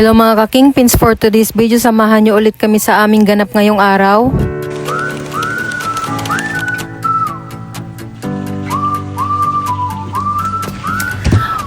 Hello mga ka-Kingpins, for today's video, samahan nyo ulit kami sa aming ganap ngayong araw.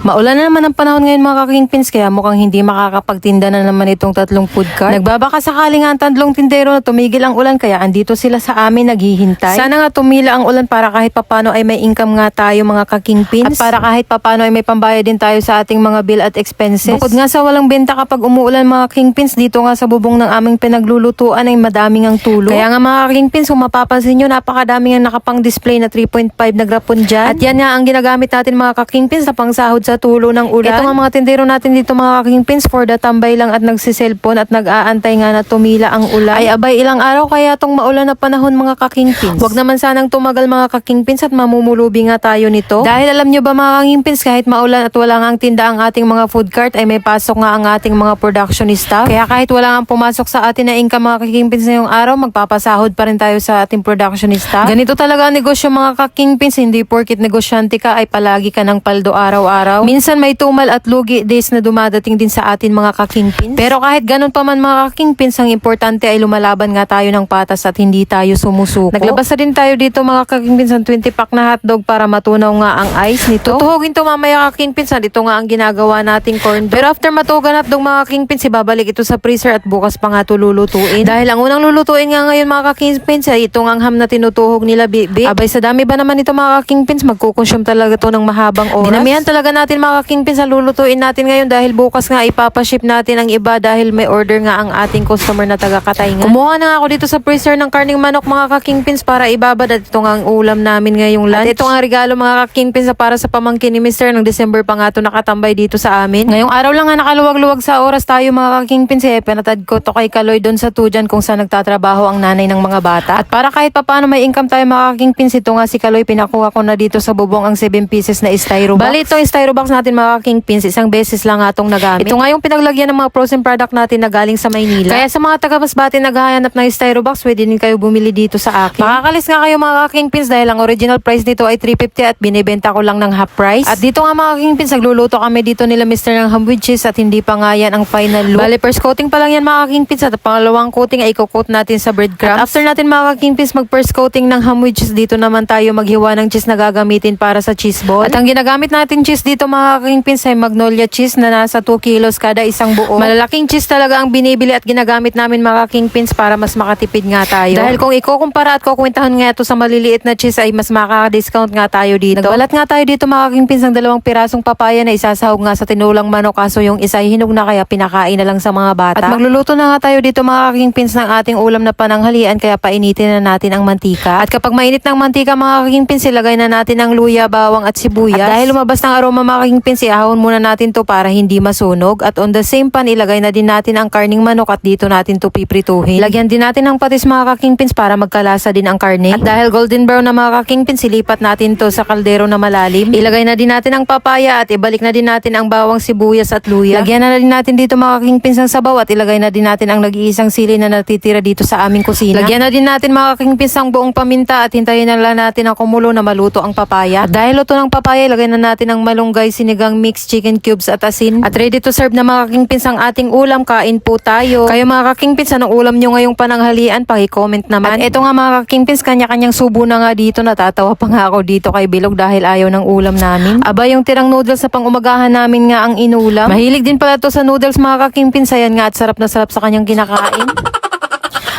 Maulan na naman ang panahon ngayon mga ka-Kingpins, kaya mukhang hindi makakapagtinda na naman itong tatlong food cart. Nagbabaka sakali nga ang tatlong tindero na tumigil ang ulan, kaya andito sila sa amin naghihintay. Sana nga tumila ang ulan para kahit papano ay may income nga tayo mga ka-Kingpins. At para kahit papano ay may pambayad din tayo sa ating mga bill at expenses. Bukod nga sa walang benta kapag umuulan mga Kingpins, dito nga sa bubong ng aming pinaglulutuan ay madaming ang tulo. Kaya nga mga Kingpins, kung mapapansin nyo, napakadaming ang nakapang display na 3.5 na grapon dyan. At yan nga ang ginagamit natin mga ka-Kingpins na pangsahod sa tulo ng ulan. Ito nga mga tindero natin dito mga ka-Kingpins for the tambay lang at nagsiselfon at nag-aantay nga na tumila ang ulan. Ay abay ilang araw kaya tong maulan na panahon mga ka-Kingpins. Huwag naman sanang tumagal mga ka-Kingpins at mamumulubi nga tayo nito. Dahil alam nyo ba mga ka-Kingpins kahit maulan at wala nga ang tinda ang ating mga food cart ay may pasok nga ang ating mga production staff. Kaya kahit wala nga pumasok sa atin na income mga ka-Kingpins ngayong araw, magpapasahod pa rin tayo sa ating production staff. Ganito talaga ang negosyo mga ka-Kingpins, hindi porkit negosyante ka ay palagi ka ng paldo araw-araw. Minsan may tumal at lugi days na dumadating din sa atin mga ka-Kingpins. Pero kahit ganun pa man mga ka-Kingpins, ang importante ay lumalaban nga tayo ng patas at hindi tayo sumusuko. Naglabas na din tayo dito mga ka-Kingpins ng 20 pack na hotdog para matunaw nga ang ice nito. Tutuhugin to mamaya ka-Kingpins, dito nga ang ginagawa nating corn dog. Pero after matugan hotdog mga ka-Kingpins, ibabalik ito sa freezer at bukas pa nga ito lulutuin. Dahil ang unang lulutuin nga ngayon mga ka-Kingpins ay itong ang ham na tinutuhog nila bibi. Abay sa dami ba naman ito mga ka-Kingpins, magkukonsume talaga to ng mahabang oras. Dinamihan talaga natin mga ka-Kingpins ang lulutuin natin ngayon dahil bukas nga ipapaship natin ang iba dahil may order nga ang ating customer na taga Katayngan. Kumuha na nga ako dito sa freezer ng karning manok mga ka-Kingpins para ibabad at ito nga ang ulam namin ngayong lunch. At ito nga ang regalo mga ka-Kingpins para sa pamangkin ni Mr. ng December pa nga ito nakatambay dito sa amin. Ngayong araw lang nga nakaluwag-luwag sa oras tayo mga ka-Kingpins eh. Pinatad ko to kay Kaloy doon sa Tujan kung saan nagtatrabaho ang nanay ng mga bata. At para kahit papano may income tayo mga ka-Kingpins, ito nga si Kaloy pinakuha ko na dito sa bubong ang 7 pieces na styro box. Bali itong styro box natin mga ka-Kingpins, isang beses lang nga itong nagamit. Ito nga yung pinaglagyan ng mga frozen product natin na galing sa Maynila. Kaya sa mga taga Masbate naghahanap ng styro box, pwede din kayo bumili dito sa akin. Makakalis nga kayo mga ka-Kingpins dahil ang original price nito ay 350 at binibenta ko lang ng half price. At dito nga mga ka-Kingpins, nagluluto kami dito nila Mr. ng ham with cheese at hindi pa nga yan ang final look. Bali, first coating pa lang yan mga ka-Kingpins at pangalawang coating ay i-coat natin sa breadcrumbs. At after natin mga ka-Kingpins mag first coating ng ham with cheese, dito naman tayo maghiwa ng cheese na gagamitin para sa cheese ball. At ang ginagamit natin cheese dito mga ka-Kingpins ay magnolia cheese na nasa 2 kilos kada isang buo. Malalaking cheese talaga ang binibili at ginagamit namin mga kingpins para mas makatipid nga tayo. Dahil kung ikukumpara at kukwentahan nga ito sa maliliit na cheese ay mas makaka-discount nga tayo dito. Nagbalat nga tayo dito mga kingpins ng dalawang pirasong papaya na isasahog nga sa tinulang manok kaso yung isa ay hinog na kaya pinakain na lang sa mga bata. At magluluto na nga tayo dito mga kingpins ng ating ulam na pananghalian kaya painitin na natin ang mantika. At kapag mainit ng mantika mga kingpins ilagay na natin ang luya, bawang at sibuyas. At dahil lumabas ng aroma mga kingpins muna natin to para hindi masunog. At on the same pan, ilagay na din natin ang karning manok at dito natin to piprituhin. Lagyan din natin ng patis mga kakingpins para magkalasa din ang karne. At dahil golden brown na mga kakingpins, silipat natin to sa kaldero na malalim. Ilagay na din natin ang papaya at ibalik na din natin ang bawang sibuyas at luya. Lagyan na din natin dito mga kakingpins ng sabaw at ilagay na din natin ang nag-iisang sili na natitira dito sa aming kusina. Lagyan na din natin mga kakingpins ang buong paminta at hintayin na lang natin ang kumulo na maluto ang papaya. At dahil luto ng papaya, ilagay na natin ang malunggay, sinigang mix, chicken cubes at asin. At ready to serve na mga kakingpins ang ating ulam. Kain po tayo. Kayo mga kakingpins, anong ulam nyo ngayong pananghalian? Paki-comment naman. At eto nga mga kakingpins, kanya-kanyang subo na nga dito. Natatawa pa nga ako dito kay Bilog dahil ayaw ng ulam namin. Aba, yung tirang noodles sa pang-umagahan namin nga ang inulam. Mahilig din pala to sa noodles mga kakingpins. Ayan nga at sarap na sarap sa kanyang kinakain.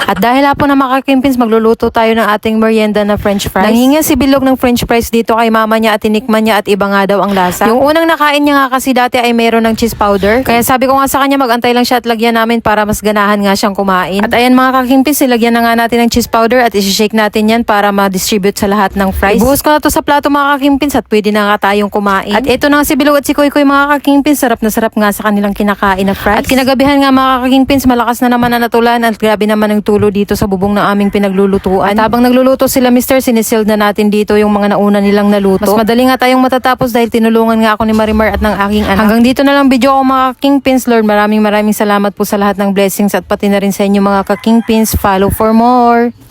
At dahil hapon na makakimpins, magluluto tayo ng ating merienda na french fries. Nanghinga si Bilog ng french fries dito kay mama niya at tinikman niya at iba nga daw ang lasa. Yung unang nakain niya nga kasi dati ay meron ng cheese powder. Kaya sabi ko nga sa kanya magantay lang siya at lagyan namin para mas ganahan nga siyang kumain. At ayan mga kakimpins, ilagyan na nga natin ng cheese powder at isi-shake natin yan para ma-distribute sa lahat ng fries. Ibuhos ko na to sa plato mga kakimpins at pwede na nga tayong kumain. At ito na nga si Bilog at si Koy Koy mga kakimpins, sarap na sarap nga sa kanilang kinakain na fries. At kinagabihan nga mga kakimpins, malakas na naman na natulan at grabe naman ang tulo dito sa bubong ng aming pinaglulutuan. At habang nagluluto sila Mr. sinisild na natin dito yung mga nauna nilang naluto. Mas madali nga tayong matatapos dahil tinulungan nga ako ni Marimar at ng aking anak. Hanggang dito na lang video ko mga Kingpins Lord. Maraming maraming salamat po sa lahat ng blessings at pati na rin sa inyo mga ka-Kingpins. Follow for more.